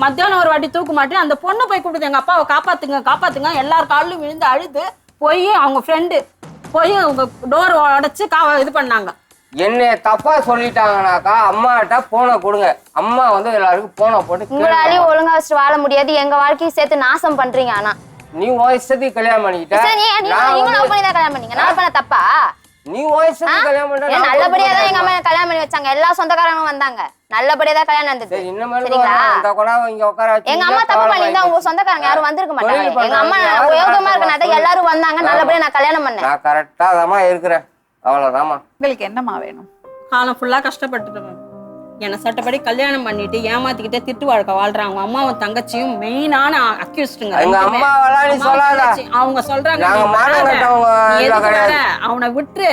மத்தியானம் ஒரு வாட்டி தூக்கு மாட்டி அந்த பொண்ணு போய் கூப்பிடுது எங்க அப்பாவை காப்பாத்துங்க காப்பாத்துங்க. எல்லார் காலிலும் விழுந்து அழுது போய் அவங்க ஃப்ரெண்டு போய் அவங்க டோர் உடைச்சு கா இது பண்ணாங்க. என்னைய தப்பா சொல்லிட்டாங்கனாக்கா அம்மாட்ட போனை கொடுங்க. அம்மா வந்து எல்லாருக்கும் போனை போட்டு. உங்களாலயும் ஒழுங்கா வச்சுட்டு வாழ முடியாது. எங்க வாழ்க்கையும் சேர்த்து நாசம் பண்றீங்க ஆனா. நீ உன் இஷ்டத்துக்கு கல்யாணம் பண்ணிக்கிட்ட சரி, நீ- நீ- நான் பண்ணி தான் கல்யாணம் பண்ணீங்க. நான் பண்ண தப்பா? நீ இஷ்டத்துக்கு கல்யாணம் நான் நல்லபடியா தான் எங்க அம்மா கல்யாணம் பண்ணி வச்சாங்க. எல்லா சொந்தக்காரங்களும் வந்தாங்க. நல்லபடியா தான் கல்யாணம் நடந்தது சரி இன்னமேலும் சரிங்களா? இந்த கூட இங்க உட்கார வச்சு எங்க அம்மா தப்பு பண்ணியிருந்தா உங்க சொந்தக்காரங்க யாரும் வந்திருக்க மாட்டாங்க. எங்க அம்மா உபயோகமா இருக்கனால எல்லாரும் வந்தாங்க. நல்லபடியா நான் கல்யாணம் பண்ணேன். நான் கரெக்டா தாமா இருக்கிறேன். அவ்வளவுதாம்மா. உங்களுக்கு என்னம்மா வேணும்? காலம் ஃபுல்லா கஷ்டப்பட்டுட்டு என்னை சட்டப்படி கல்யாணம் பண்ணிட்டு ஏமாத்திக்கிட்டே திட்டு வாழ்க்கை வாழ்றாங்க அவங்க அம்மாவும் தங்கச்சியும் மெயினான அக்யூஸ்டுங்க அவங்க சொல்றாங்க? அவனை விட்டுரு.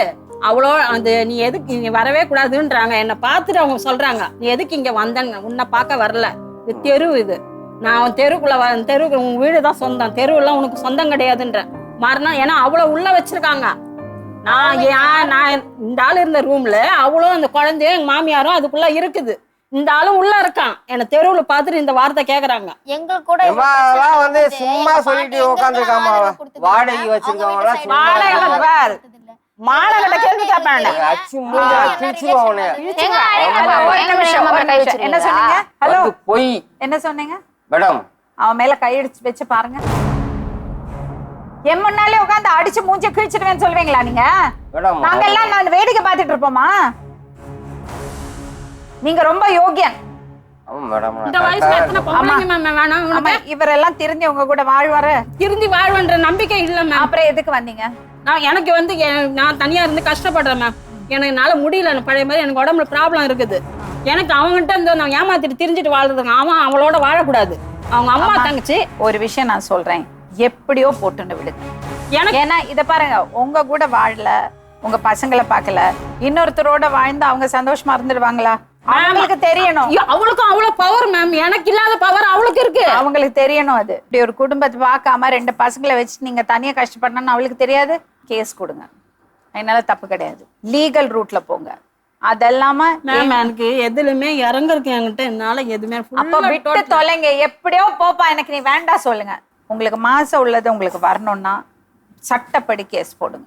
அவ்வளோ அந்த நீ எதுக்கு நீ வரவே கூடாதுன்றாங்க. என்னை பார்த்துட்டு அவங்க சொல்றாங்க நீ எதுக்கு இங்க வந்தேன்னு? உன்னை பார்க்க வரல. இது தெரு இது. நான் அவன் தெருக்குள்ள வ தெருவுக்கு உன் வீடு தான் சொந்தம். தெருவெல்லாம் உனக்கு சொந்தம் கிடையாதுன்ற. மறுநாள் ஏன்னா அவ்வளோ உள்ள வச்சிருக்காங்க. நான் ஏன் நான் இந்த ஆள் இருந்த ரூம்ல அவ்வளோ அந்த குழந்தையும் எங்க மாமியாரும் அதுக்குள்ள இருக்குது. இந்த ஆளும் உள்ள இருக்கான். என்னை தெருவுல பார்த்துட்டு இந்த வார்த்தை கேக்குறாங்க. எங்களுக்கு கூட வந்து சும்மா சொல்லிட்டு உட்காந்துருக்காம வாடகை வச்சிருக்கவங்க பார். மாலை கேள்வி கேட்பாங்க. என்ன? சொன்னீங்க? ஹலோ? பொய். என்ன சொன்னீங்க? மேடம். அவன் மேல கை அடிச்சு வச்சு பாருங்க. என் முன்னாலே உட்காந்து அடிச்சு மூஞ்ச கிழிச்சிடுவேன்னு சொல்லுவீங்களா நீங்க? மேடம் நாங்க எல்லாம் நான் வேடிக்கை பார்த்துட்டு இருப்போமா? நீங்க ரொம்ப யோகியன். இவரெல்லாம் திருந்தி உங்க கூட வாழ்வாரு. திருந்தி வாழ்வன்ற நம்பிக்கை இல்ல மேம். அப்புறம் எதுக்கு வந்தீங்க? நான் எனக்கு வந்து நான் தனியா இருந்து கஷ்டப்படுறேன் மேம். எனக்கு என்னால முடியல பழைய மாதிரி எனக்கு உடம்புல ப்ராப்ளம் இருக்குது. எனக்கு அவங்ககிட்ட இருந்து நான் ஏமாத்திட்டு திரிஞ்சிட்டு வாழ்றதுங்க. அவன் அவளோட வாழக்கூடாது. அவங்க அம்மா தங்கச்சி. ஒரு விஷயம் நான் சொல்றேன். எப்படியோ போட்டுன்னு விடுங்க எனக்கு ஏன்னா இத பாருங்க உங்க கூட வாழல உங்க பசங்களை பார்க்கல இன்னொருத்தரோட வாழ்ந்து அவங்க சந்தோஷமா இருந்துடுவாங்களா? அவங்களுக்கு தெரியணும். அவளுக்கும் அவ்வளவு பவர் மேம் எனக்கு இல்லாத பவர் அவளுக்கு இருக்கு. அவங்களுக்கு தெரியணும் அது. இப்படி ஒரு குடும்பத்தை பார்க்காம ரெண்டு பசங்களை வச்சு நீங்க தனியா கஷ்டப்படணும்னு அவளுக்கு தெரியாது? கேஸ் கொடுங்க. அதனால தப்பு கிடையாது. லீகல் ரூட்ல போங்க. அதெல்லாம மேம் எனக்கு எதுலுமே இறங்குறதுக்கு என்கிட்ட என்னால எதுவுமே அப்ப விட்டு தொலைங்க. எப்படியோ போப்பா எனக்கு நீ வேண்டாம் சொல்லுங்க. உங்களுக்கு மாசம் உள்ளது உங்களுக்கு வரணும்னா சட்டப்படி கேஸ் போடுங்க.